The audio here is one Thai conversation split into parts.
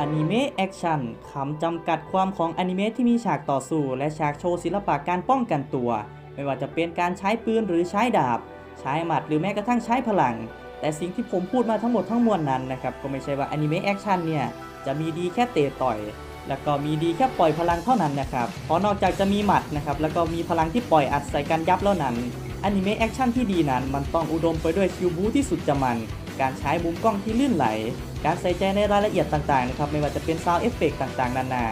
อนิเมะแอคชั่นคำจำกัดความของอนิเมะที่มีฉากต่อสู้ และฉากโชว์ศิลปะการป้องกันตัว ไม่ว่าจะเป็นการใช้ปืนหรือใช้ดาบ ใช้หมัดหรือแม้กระทั่งใช้พลัง แต่สิ่งที่ผมพูดมาทั้งหมดทั้งมวลนั้นนะครับ ก็ไม่ใช่ว่าอนิเมะแอคชั่นเนี่ย จะมีดีแค่เตะต่อย แล้วก็มีดีแค่ปล่อยพลังเท่านั้นนะครับเพราะนอกจากจะมีหมัดนะครับแล้วก็มีพลังที่ปล่อยอัดใส่กันยับแล้วนั้นอนิเมะแอคชั่นที่ดีนั้นมันต้องอุดมไปด้วยคิวบูที่สุดจะมัน การใช้มุมกล้องที่ลื่นไหล การใส่ใจในรายละเอียดต่างๆนะครับไม่ว่าจะเป็นซาวเอฟเฟกต่างๆ นานา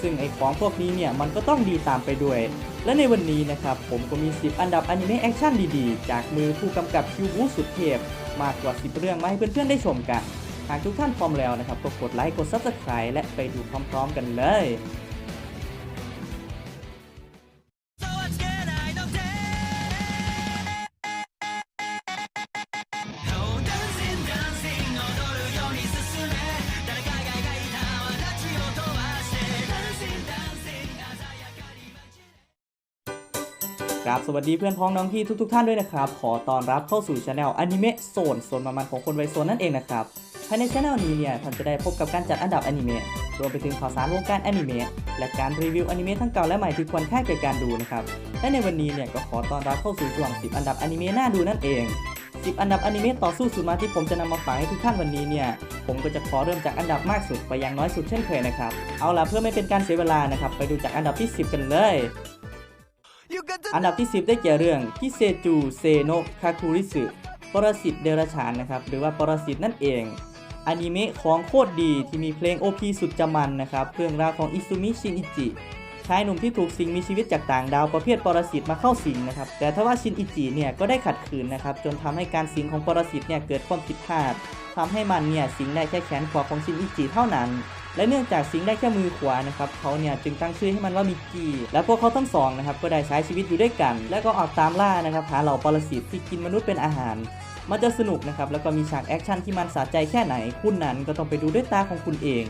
ซึ่งไอของพวกนี้เนี่ยมันก็ต้องดีตามไปด้วย และในวันนี้นะครับผมก็มี 10 อันดับอนิเมะแอคชั่นดีๆ จากมือผู้กำกับคิวบูสุดเทพมากกว่า 10 เรื่องมาให้เพื่อนๆได้ชมกัน หากทุกท่านพร้อมแล้วนะครับก็กดไลค์กด Subscribe และไปดูพร้อมๆ กันเลย ครับ สวัสดีเพื่อนพ้องน้องพี่ทุกๆทท่านด้วยนะครับ ขอต้อนรับเข้าสู่ช anel อนิเมะโซนโซนมาณของคนวัยโซนนั่นเองนะครับ ภายในช anel นี้เนี่ยท่านจะได้พบกับการจัดอันดับอนิเมะ รวมไปถึงข่าวสารวงการอนิเมะ และการรีวิวอนิเมะทั้งเก่าและใหม่ที่ควรค่าแก่การดูนะครับ และในวันนี้เนี่ยก็ขอต้อนรับเข้าสู่ช่วง 10 อันดับอนิเมะน่าดูนั่นเอง 10 อันดับอนิเมะต่อสู้สุดมาที่ผมจะนำมาฝากให้ทุกท่านวันนี้เนี่ย ผมก็จะขอเริ่มจากอันดับมากสุดไปยังน้อยสุดเช่นเคยนะครับ เอาล่ะเพื่อไม่เป็นการเสียเวลานะครับ ไปดูจากอันดับที่ 10 กันเลย อันดับที่ 10 ได้แก่เรื่องคิเซจูเซโนคาคุริสึปรสิตเดรัจฉานนะครับ หรือว่าปรสิตนั่นเองอนิเมะของโคตรดีที่มีเพลง OP สุดจะมันนะครับ เรื่องราวของอิซุมิชินอิจิชายหนุ่มที่ถูกสิงมีชีวิตจากต่างดาวประเภทปรสิตมาเข้าสิงนะครับ แต่ทว่าชินอิจิเนี่ยก็ได้ขัดขืนนะครับ จนทำให้การสิงของปรสิตเนี่ยเกิดความผิดพลาดทำให้มันเนี่ยสิงได้แค่แขนขวาของชินอิจิเท่านั้น และเนื่องจากสิงได้แค่มือขวานะครับเขาเนี่ยจึงตั้งชื่อให้มันว่ามิกกี้และพวกเขาทั้งสองนะครับก็ได้ใช้ชีวิตอยู่ด้วยกัน และก็ออกตามล่านะครับหาเหล่าปรสิตที่กินมนุษย์เป็นอาหาร มันจะสนุกนะครับแล้วก็มีฉากแอคชั่นที่มันสะใจแค่ไหนคุณนั้นก็ต้องไปดูด้วยตาของคุณเอง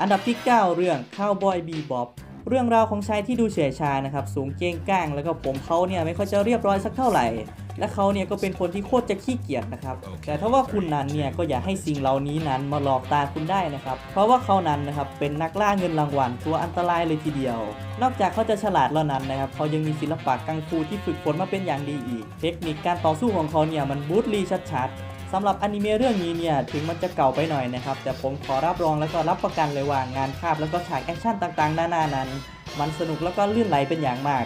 อันดับที่ 9 เรื่อง Cowboy Bebop เรื่องราวของชายที่ดูเฉยชานะครับสูงเก้งก้างแล้วก็ผมเขาเนี่ยไม่ค่อยจะเรียบร้อยสักเท่าไหร่ และเขาเนี่ยก็เป็นคนที่โคตรจะขี้เกียจนะครับ แต่ถ้าว่าคุณนั้นเนี่ยก็อย่าให้สิ่งเหล่านี้นั้นมาหลอกตาคุณได้นะครับ เพราะว่าเขานั้นนะครับเป็นนักล่าเงินรางวัลตัวอันตรายเลยทีเดียว นอกจากเขาจะฉลาดแล้วนั้นนะครับเขายังมีศิลปะกังฟูที่ฝึกฝนมาเป็นอย่างดีอีก เทคนิคการต่อสู้ของเขาเนี่ยมันบูตลีชัดๆ สำหรับอนิเมะเรื่องนี้เนี่ยถึงมันจะเก่าไปหน่อยนะครับ แต่ผมขอรับรองแล้วก็รับประกันเลยว่างานภาพแล้วก็ฉากแอคชั่นต่างๆนานานั้น มันสนุกแล้วก็ลื่นไหลเป็นอย่างมาก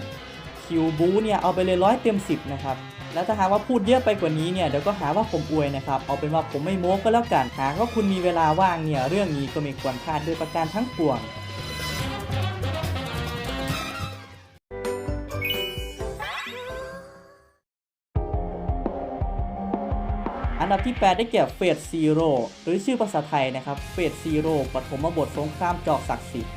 คิวบูเนี่ยเอาไปเลยร้อยเต็มสิบนะครับแล้วถ้าหากว่าพูดเยอะไปกว่านี้เนี่ยเดี๋ยวก็หาว่าผมอวยนะครับ เอาเป็นว่าผมไม่โม้ก็แล้วกันหากว่าคุณมีเวลาว่างเนี่ยเรื่องนี้ก็ไม่ควรพลาดโดยประการทั้งปวง ดับที่ 8 ได้แก่เฟสซีโร่หรือชื่อภาษาไทยนะครับเฟสซีโร่ปฐมบทสงครามจอกศักดิ์สิทธิ์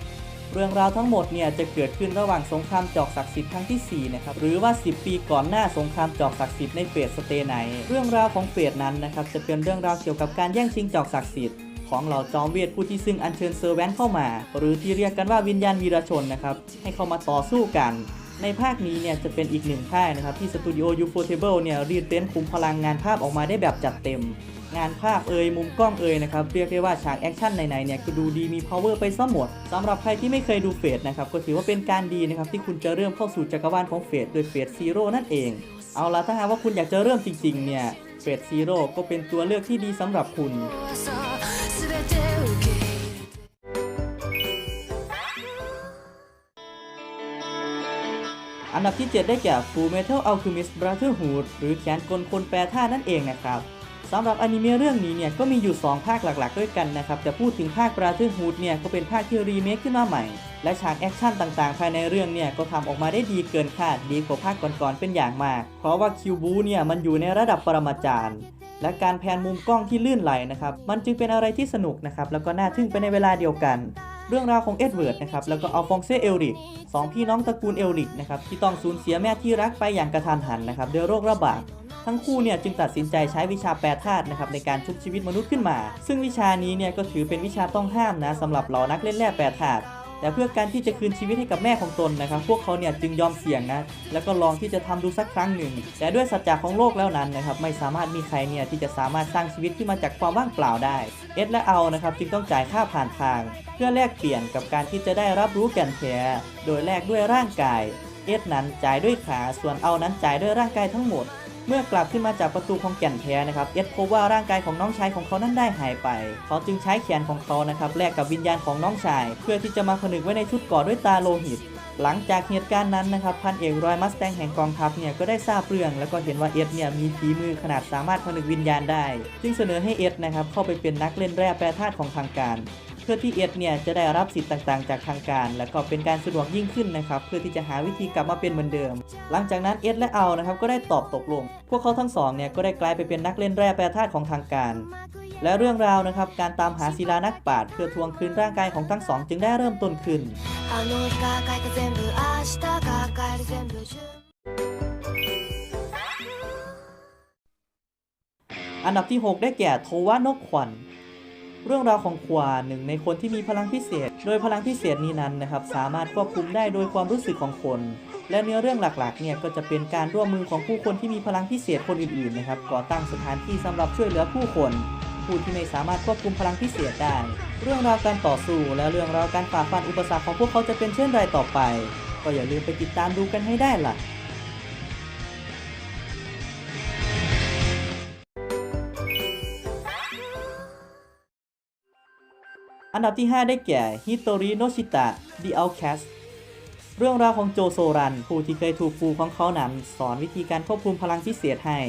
เรื่องราวทั้งหมดเนี่ยจะเกิดขึ้นระหว่างสงครามจอกศักดิ์สิทธิ์ครั้งที่4นะครับหรือว่า 10 ปีก่อนหน้าสงครามจอกศักดิ์สิทธิ์ในเฟสสเตไนเรื่องราวของเฟสนั้นนะครับจะเป็นเรื่องราวเกี่ยวกับการแย่งชิงจอกศักดิ์สิทธิ์ของเหล่าจอมเวทผู้ที่ซึ่งอัญเชิญเซอร์แวนเข้ามา หรือที่เรียกกันว่าวิญญาณวีรชนนะครับให้เข้ามาต่อสู้กัน ในภาคนี้เนี่ยจะเป็นอีกหนึ่งภาคนะครับที่สตูดิโอยูโฟเทเบิลเนี่ยรีดเต้นคุมพลังงานภาพออกมาได้แบบจัดเต็ม งานภาพเอ่ยมุมกล้องเอ่ยนะครับเรียกได้ว่าฉากแอคชั่นไหนๆเนี่ยก็ดูดีมี power ไปซะหมดสำหรับใครที่ไม่เคยดูเฟสนะครับก็ถือว่าเป็นการดีนะครับที่คุณจะเริ่มเข้าสู่จักรวาลของเฟสโดยเฟสซีโร่นั่นเอง เอาละถ้าหากว่าคุณอยากจะเริ่มจริงๆเนี่ยเฟสซีโร่ก็เป็นตัวเลือกที่ดีสำหรับคุณ อันดับที่ 7 ได้แก่ Full Metal Alchemist Brotherhood หรือแขนกลคนแปรธาตุนั่นเองนะครับสำหรับอนิเมะเรื่องนี้เนี่ยก็มีอยู่ 2 ภาคหลักๆ ด้วยกันนะครับ แต่พูดถึงภาค Brotherhood เนี่ยก็เป็นภาคที่รีเมคขึ้นมาใหม่ และฉากแอคชั่นต่างๆ ภายในเรื่องเนี่ยก็ทำออกมาได้ดีเกินคาดดีกว่าภาคก่อนๆเป็นอย่างมาก เพราะว่าคิวบูเนี่ยมันอยู่ในระดับปรมาจารย์ และการแพนมุมกล้องที่ลื่นไหลนะครับมันจึงเป็นอะไรที่สนุกนะครับแล้วก็น่าทึ่งไปในเวลาเดียวกัน เรื่องราวของเอ็ดเวิร์ดนะครับแล้วก็อัลฟองเซเอลริกสองพี่น้องตระกูลเอลริกนะครับที่ต้องสูญเสียแม่ที่รักไปอย่างกระทันหันนะครับด้วยโรคระบาดทั้งคู่เนี่ยจึงตัดสินใจใช้วิชาแปรธาตุนะครับในการชุบชีวิตมนุษย์ขึ้นมา ซึ่งวิชานี้เนี่ยก็ถือเป็นวิชาต้องห้ามนะสำหรับเหล่านักเล่นแร่แปรธาตุ แต่เพื่อการที่จะคืนชีวิตให้กับแม่ของตนนะครับ พวกเขาเนี่ยจึงยอมเสี่ยงนะ แล้วก็ลองที่จะทำดูสักครั้งหนึ่ง แต่ด้วยสัจจะของโลกแล้วนั้นนะครับไม่สามารถมีใครเนี่ยที่จะสามารถสร้างชีวิตที่มาจากความว่างเปล่าได้ เอ็ดและเอานะครับจึงต้องจ่ายค่าผ่านทาง เพื่อแลกเปลี่ยนกับการที่จะได้รับรู้แก่นแท้โดยแลกด้วยร่างกาย เอ็ดนั้นจ่ายด้วยขา ส่วนเอานั้นจ่ายด้วยร่างกายทั้งหมด เมื่อกลับขึ้นมาจากประตูของแก่นแท้นะครับ เอ็ดพบว่าร่างกายของน้องชายของเขานั้นได้หายไป เขาจึงใช้แขนของเขานะครับแลกกับวิญญาณของน้องชาย เพื่อที่จะมาผนึกไว้ในชุดก่อด้วยตาโลหิต หลังจากเหตุการณ์นั้นนะครับพันเอกรอยมัสแตงแห่งกองทัพเนี่ยก็ได้ทราบเรื่อง แล้วก็เห็นว่าเอ็ดเนี่ยมีฝีมือขนาดสามารถผนึกวิญญาณได้ จึงเสนอให้เอ็ดนะครับเข้าไปเป็นนักเล่นแร่แปรธาตุของทางการ เพื่อที่เอ็ดเนี่ยจะได้รับสิทธิ์ต่างๆ จากทางการ และก็เป็นการสะดวกยิ่งขึ้นนะครับเพื่อที่จะหาวิธีกลับมาเป็นเหมือนเดิม หลังจากนั้นเอ็ดและเอานะครับก็ได้ตอบตกลง พวกเขาทั้งสองเนี่ยก็ได้กลายไปเป็นนักเล่นแร่แปรธาตุของทางการ และเรื่องราวนะครับการตามหาศิลานักปราชเพื่อทวงคืนร่างกายของทั้งสองจึงได้เริ่มต้นขึ้นอันดับที่ 6 ได้แก่โทวานกขวัญ เรื่องราวของควาหนึ่งในคนที่มีพลังพิเศษ โดยพลังพิเศษนี้นั้นนะครับสามารถควบคุมได้โดยความรู้สึกของคน และเนื้อเรื่องหลักๆเนี่ยก็จะเป็นการร่วมมือของผู้คนที่มีพลังพิเศษคนอื่นๆนะครับก่อตั้งสถานที่สำหรับช่วยเหลือผู้คน ผู้ที่ไม่สามารถควบคุมพลังพิเศษได้ เรื่องราวการต่อสู้และเรื่องราวการฝ่าฟันอุปสรรคของพวกเขาจะเป็นเช่นไรต่อไป ก็อย่าลืมไปติดตามดูกันให้ได้ล่ะ อันดับที่ 5 ได้แก่ฮิโตริโนชิตะ The Outcast เรื่องราวของโจโซรัน ผู้ที่เคยถูกครูของเขานั้นสอนวิธีการควบคุมพลังพิเศษให้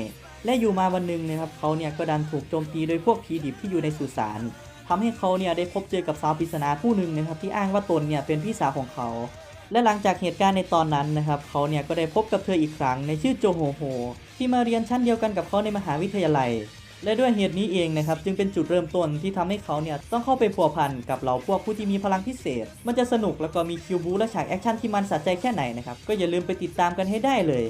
และอยู่มาวันหนึ่งนะครับเขาเนี่ยก็ดันถูกโจมตีโดยพวกผีดิบที่อยู่ในสุสานทำให้เขาเนี่ยได้พบเจอกับสาวปริศนาผู้หนึ่งนะครับที่อ้างว่าตนเนี่ยเป็นพี่สาวของเขา และหลังจากเหตุการณ์ในตอนนั้นนะครับเขาเนี่ยก็ได้พบกับเธออีกครั้งในชื่อโจโฮโฮที่มาเรียนชั้นเดียวกันกับเขาในมหาวิทยาลัย และด้วยเหตุนี้เองนะครับจึงเป็นจุดเริ่มต้นที่ทำให้เขาเนี่ยต้องเข้าไปพัวพันกับเหล่าพวกผู้ที่มีพลังพิเศษ มันจะสนุกแล้วก็มีคิวบูและฉากแอคชั่นที่มันสะใจแค่ไหนนะครับก็อย่าลืมไปติดตามกันให้ได้เลย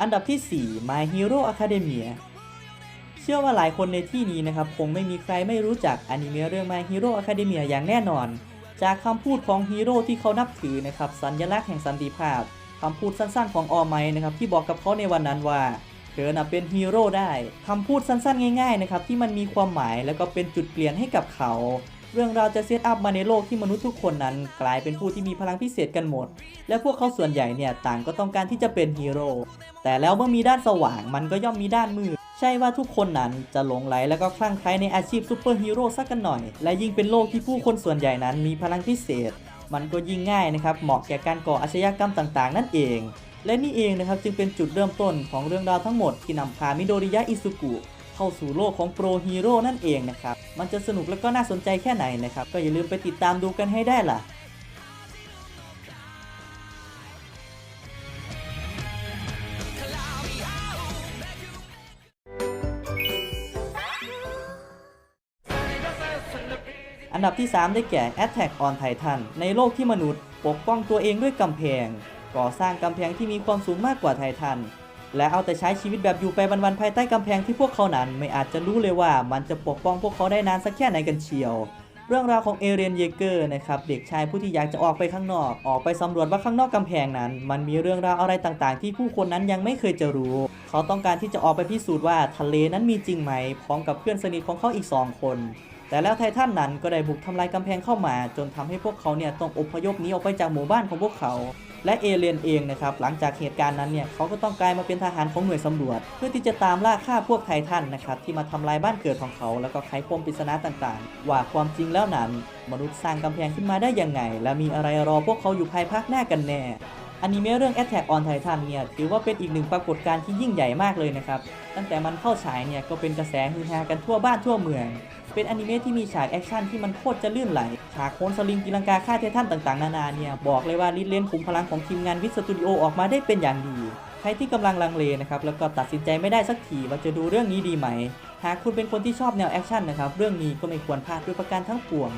อันดับที่ 4 My Hero Academia เชื่อว่าหลายคนในที่นี้นะครับ คงไม่มีใครไม่รู้จักอนิเมะเรื่อง My Hero Academia อย่างแน่นอน จากคำพูดของฮีโร่ที่เขานับถือนะครับสัญลักษณ์แห่งสันติภาพคำพูดสั้นๆของออไมนะครับที่บอกกับเขาในวันนั้นว่าเธอน่ะเป็นฮีโร่ได้คำพูดสั้นๆง่ายๆนะครับที่มันมีความหมายแล้วก็เป็นจุดเปลี่ยนให้กับเขา เรื่องราวจะเซตอัพมาในโลกที่มนุษย์ทุกคนนั้น กลายเป็นผู้ที่มีพลังพิเศษกันหมด และพวกเขาส่วนใหญ่เนี่ยต่างก็ต้องการที่จะเป็นฮีโร่แต่แล้วเมื่อมีด้านสว่างมันก็ย่อมมีด้านมืด ใช่ว่าทุกคนนั้นจะหลงไหลแล้วก็คลั่งไคล้ในอาชีพซูเปอร์ฮีโร่สักกันหน่อย และยิ่งเป็นโลกที่ผู้คนส่วนใหญ่นั้นมีพลังพิเศษ มันก็ยิ่งง่ายนะครับ เหมาะแก่การก่ออาชญากรรมต่างๆ นั่นเอง และนี่เองนะครับจึงเป็นจุดเริ่มต้นของเรื่องราวทั้งหมดที่นำพามิโดริยะอิซุกุเข้าสู่โลกของโปรฮีโร่นั่นเองนะครับ มันจะสนุกและก็น่าสนใจแค่ไหนนะครับ ก็อย่าลืมไปติดตามดูกันให้ได้ล่ะ ดับที่ 3 ได้แก่ Attack on Titan ในโลกที่มนุษย์ ปกป้องตัวเองด้วยกำแพง ก่อสร้างกำแพงที่มีความสูงมากกว่าไททัน และเอาแต่ใช้ชีวิตแบบอยู่ไปวันๆภายใต้กำแพงที่พวกเขานั้นไม่อาจจะรู้เลยว่ามันจะปกป้องพวกเขาได้นานสักแค่ไหนกันเชียว เรื่องราวของเอเรียนเยเกอร์นะครับเด็กชายผู้ที่อยากจะออกไปข้างนอก ออกไปสำรวจว่าข้างนอกกำแพงนั้น มันมีเรื่องราวอะไรต่างๆ ที่ผู้คนนั้นยังไม่เคยจะรู้ เขาต้องการที่จะออกไปพิสูจน์ว่าทะเลนั้นมีจริงไหมพร้อมกับเพื่อนสนิทของเขาอีกสองคน แต่แล้วไททันนั้นก็ได้บุกทำลายกำแพงเข้ามา จนทำให้พวกเขาเนี่ยต้องอพยพหนีออกไปจากหมู่บ้านของพวกเขา และเอเลียนเองนะครับหลังจากเหตุการณ์นั้นเนี่ยเขาก็ต้องกลายมาเป็นทหารของหน่วยสำรวจ เพื่อที่จะตามล่าฆ่าพวกไททันนะครับที่มาทำลายบ้านเกิดของเขา แล้วก็ไขปมปริศนาต่างๆ ว่าความจริงแล้วนั้น มนุษย์สร้างกำแพงขึ้นมาได้ยังไง และมีอะไรรอพวกเขาอยู่ภายภาคหน้ากันแน่อนิเมะเรื่อง Attack on Titan เนี่ยถือว่าเป็นอีกหนึ่งปรากฏการณ์ที่ยิ่งใหญ่มากเลยนะครับ ตั้งแต่มันเข้าฉายเนี่ยก็เป็นกระแสฮือฮากันทั่วบ้านทั่วเมือง เป็นอนิเมะที่มีฉากแอคชั่นที่มันโคตรจะลื่นไหล ฉากโคนสลิงกีลังกาฆ่าไททันต่างๆ นานาเนี่ย บอกเลยว่าลิเลนขุมพลังของทีมงานวิสตูดิโอออกมาได้เป็นอย่างดี ใครที่กำลังลังเลนะครับ แล้วก็ตัดสินใจไม่ได้สักทีว่าจะดูเรื่องนี้ดีไหม หากคุณเป็นคนที่ชอบแนวแอคชั่นนะครับ เรื่องนี้ก็ไม่ควรพลาดด้วยประการทั้งปวง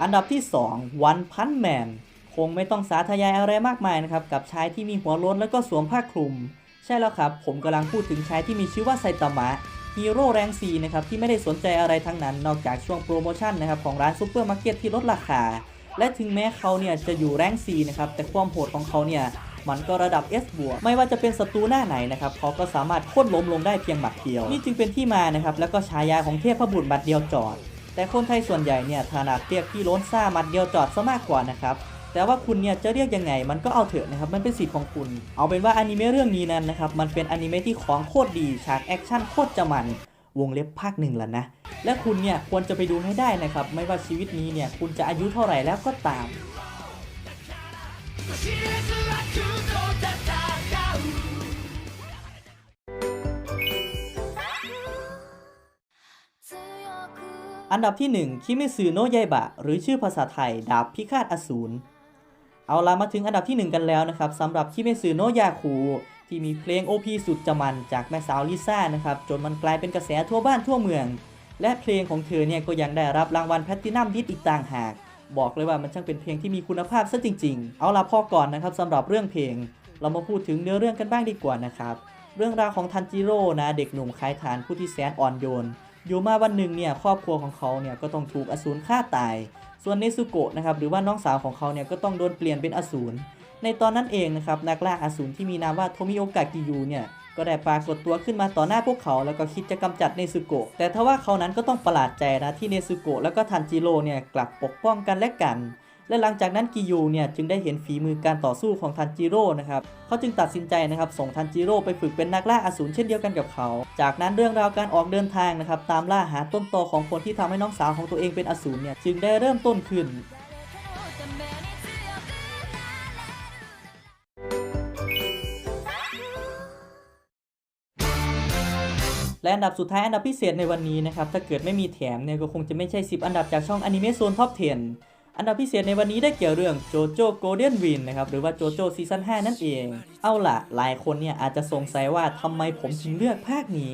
ออันดับที่ 2 One Punch Man คงไม่ต้องสาธยายอะไรมากมายนะครับกับชายที่มีหัวโล้นแล้วก็สวมผ้าคลุม ใช่แล้วครับ ผมกำลังพูดถึงชายที่มีชื่อว่าไซตามะฮีโร่แรงซีนะครับที่ไม่ได้สนใจอะไรทั้งนั้น นอกจากช่วงโปรโมชั่นนะครับของร้านซูเปอร์มาร์เก็ตที่ลดราคา และถึงแม้เขาเนี่ยจะอยู่แรงซีนะครับแต่ความโหดของเขาเนี่ยมันก็ระดับ S บวกไม่ว่าจะเป็นศัตรูหน้าไหนนะครับเขาก็สามารถโค่นล้มลงได้เพียงหมัดเดียว นี่จึงเป็นที่มานะครับแล้วก็ฉายาของเทพบุตรบัดเดียวจอด แต่คนไทยส่วนใหญ่เนี่ยถนัดเรียกพี่โล้นซ่ามัดเดียวจอดซะมากกว่านะครับ แต่ว่าคุณเนี่ยจะเรียกยังไงมันก็เอาเถอะนะครับมันเป็นสิทธิ์ของคุณเอาเป็นว่าอนิเมะเรื่องนี้นั้นนะครับมันเป็นอนิเมะที่ของโคตรดีฉากแอคชั่นโคตรจะมันวงเล็บภาคหนึ่งแล้วนะ และคุณเนี่ยควรจะไปดูให้ได้นะครับ ไม่ว่าชีวิตนี้เนี่ยคุณจะอายุเท่าไหร่แล้วก็ตามอันดับที่ 1 คิเมซึโนะยายบะ หรือชื่อภาษาไทย ดาบพิฆาตอสูร เอาละมาถึงอันดับที่ 1 กันแล้วนะครับสำหรับคิเมซึโนยาคูที่มีเพลง OP สุดจะมันจากแม่สาวลิซ่านะครับจนมันกลายเป็นกระแสทั่วบ้านทั่วเมือง และเพลงของเธอเนี่ยก็ยังได้รับรางวัลแพลตตินัมดิสอีกต่างหาก บอกเลยว่ามันช่างเป็นเพลงที่มีคุณภาพซะจริง ๆ เอาละพอก่อนนะครับสำหรับเรื่องเพลง เรามาพูดถึงเนื้อเรื่องกันบ้างดีกว่านะครับเรื่องราวของทันจิโร่นะเด็กหนุ่มขายฐานผู้ที่แสนอ่อนโยน อยู่มาวันหนึ่งเนี่ยครอบครัวของเขาเนี่ยก็ต้องถูกอสูรฆ่าตาย ส่วนเนซุโกะนะครับหรือว่าน้องสาวของเขาเนี่ยก็ต้องโดนเปลี่ยนเป็นอสูร ในตอนนั้นเองนะครับนักล่าอสูรที่มีนามว่าโทมิโอกะกิยูเนี่ยก็ได้ปรากฏตัวขึ้นมาต่อหน้าพวกเขา แล้วก็คิดจะกำจัดเนซุโกะ แต่ทว่าเขานั้นก็ต้องประหลาดใจนะที่เนซุโกะแล้วก็ทันจิโร่เนี่ยกลับปกป้องกันและกัน และหลังจากนั้นกิยูเนี่ยจึงได้เห็นฝีมือการต่อสู้ของทันจิโร่นะครับเขาจึงตัดสินใจนะครับส่งทันจิโร่ไปฝึกเป็นนักล่าอสูรเช่นเดียวกันกับเขา จากนั้นเรื่องราวการออกเดินทางนะครับตามล่าหาต้นตอของคนที่ทำให้น้องสาวของตัวเองเป็นอสูรเนี่ยจึงได้เริ่มต้นขึ้นและอันดับสุดท้ายอันดับพิเศษในวันนี้นะครับ ถ้าเกิดไม่มีแถมเนี่ยก็คงจะไม่ใช่ 10 อันดับจากช่องอนิเมะโซนท็อป 10 อันดับพิเศษในวันนี้ได้เกี่ยวเรื่องโจโจ้โกลเด้นวินนะครับหรือว่าโจโจ้ซีซั่น5นั่นเอง เอาล่ะ หลายคนเนี่ยอาจจะสงสัยว่าทำไมผมถึงเลือกภาคนี้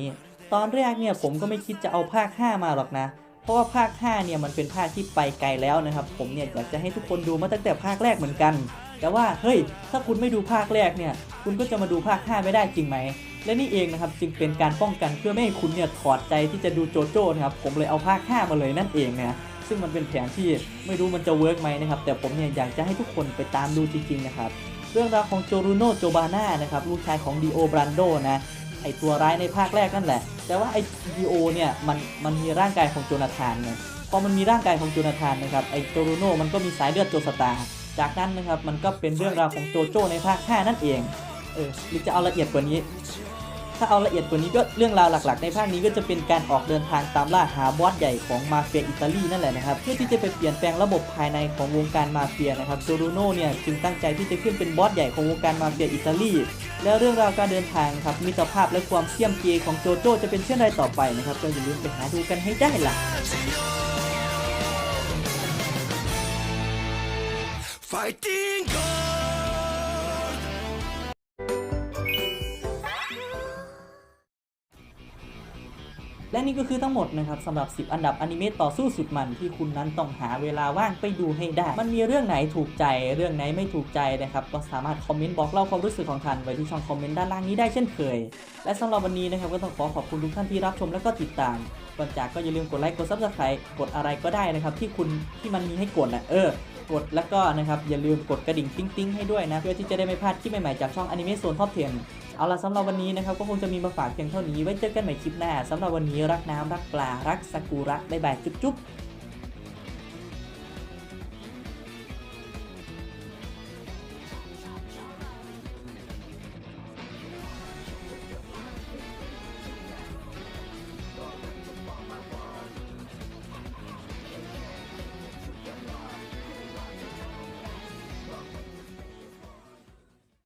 ตอนแรกเนี่ยผมก็ไม่คิดจะเอาภาค 5 มาหรอกนะ เพราะว่าภาค 5 เนี่ยมันเป็นภาคที่ไปไกลแล้วนะครับ ผมเนี่ยอยากจะให้ทุกคนดูมาตั้งแต่ภาคแรกเหมือนกัน แต่ว่าเฮ้ยถ้าคุณไม่ดูภาคแรกเนี่ย คุณก็จะมาดูภาค 5 ไม่ได้จริงไหมและนี่เองนะครับจึงเป็นการป้องกันเพื่อไม่ให้คุณเนี่ยถอดใจที่จะดูโจโจ้นะครับผมเลยเอาภาค 5 มาเลยนั่นเองนะ ซึ่งมันเป็นแผนที่ไม่รู้มันจะเวิร์กไหมนะครับ แต่ผมเนี่ยอยากจะให้ทุกคนไปตามดูจริงๆนะครับ เรื่องราวของโจรูโนโจบาน่านะครับลูกชายของดีโอบรันโดนะไอตัวร้ายในภาคแรกนั่นแหละ แต่ว่าไอดีโอเนี่ยมันมันมีร่างกายของโจนาธานไงพอมันมีร่างกายของโจนาธานนะครับไอโจรูโนมันก็มีสายเลือดโจสตาร์จากนั้นนะครับมันก็เป็นเรื่องราวของโจโจ้ในภาค 5 นั่นเองเออหรือจะเอาละเอียดกว่านี้ ถ้าเอาละเอียดกว่านี้ก็เรื่องราวหลักๆ ในภาคนี้ก็จะเป็นการออกเดินทางตามล่าหาบอสใหญ่ของมาเฟียอิตาลีนั่นแหละนะครับเพื่อที่จะไปเปลี่ยนแปลงระบบภายในของวงการมาเฟียนะครับโจรูโน่เนี่ยจึงตั้งใจที่จะขึ้นเป็นบอสใหญ่ของวงการมาเฟียอิตาลีแล้วเรื่องราวการเดินทางครับมิตรภาพและความเสี่ยมเกของโจโจ้จะเป็นเช่นไรต่อไปนะครับก็อย่าลืมไปหาดูกันให้ได้ล่ะ Fighting God และนี่ก็คือทั้งหมดนะครับสำหรับ 10 อันดับอนิเมะต่อสู้สุดมันที่คุณนั้นต้องหาเวลาว่างไปดูให้ได้ มันมีเรื่องไหนถูกใจเรื่องไหนไม่ถูกใจนะครับก็สามารถคอมเมนต์บอกเล่าความรู้สึกของท่านไว้ที่ช่องคอมเมนต์ด้านล่างนี้ได้เช่นเคย และสำหรับวันนี้นะครับก็ต้องขอขอบคุณทุกท่านที่รับชมและก็ติดตามก่อนจากก็อย่าลืมกดไลค์กด subscribe กดอะไรก็ได้นะครับที่คุณที่มันมีให้กดนะเออกดแล้วก็นะครับอย่าลืมกดกระดิ่งติ๊งติ๊งๆให้ด้วยนะเพื่อที่จะได้ไม่พลาดคลิปใหม่ๆจากช่องอนิเมะโซนท็อป10 เอาล่ะสำหรับวันนี้นะครับก็คงจะมีมาฝากเพียงเท่านี้ไว้เจอกันใหม่คลิปหน้าสำหรับวันนี้รักน้ำรักปลารักสากุระบ๊ายบายจุ๊บ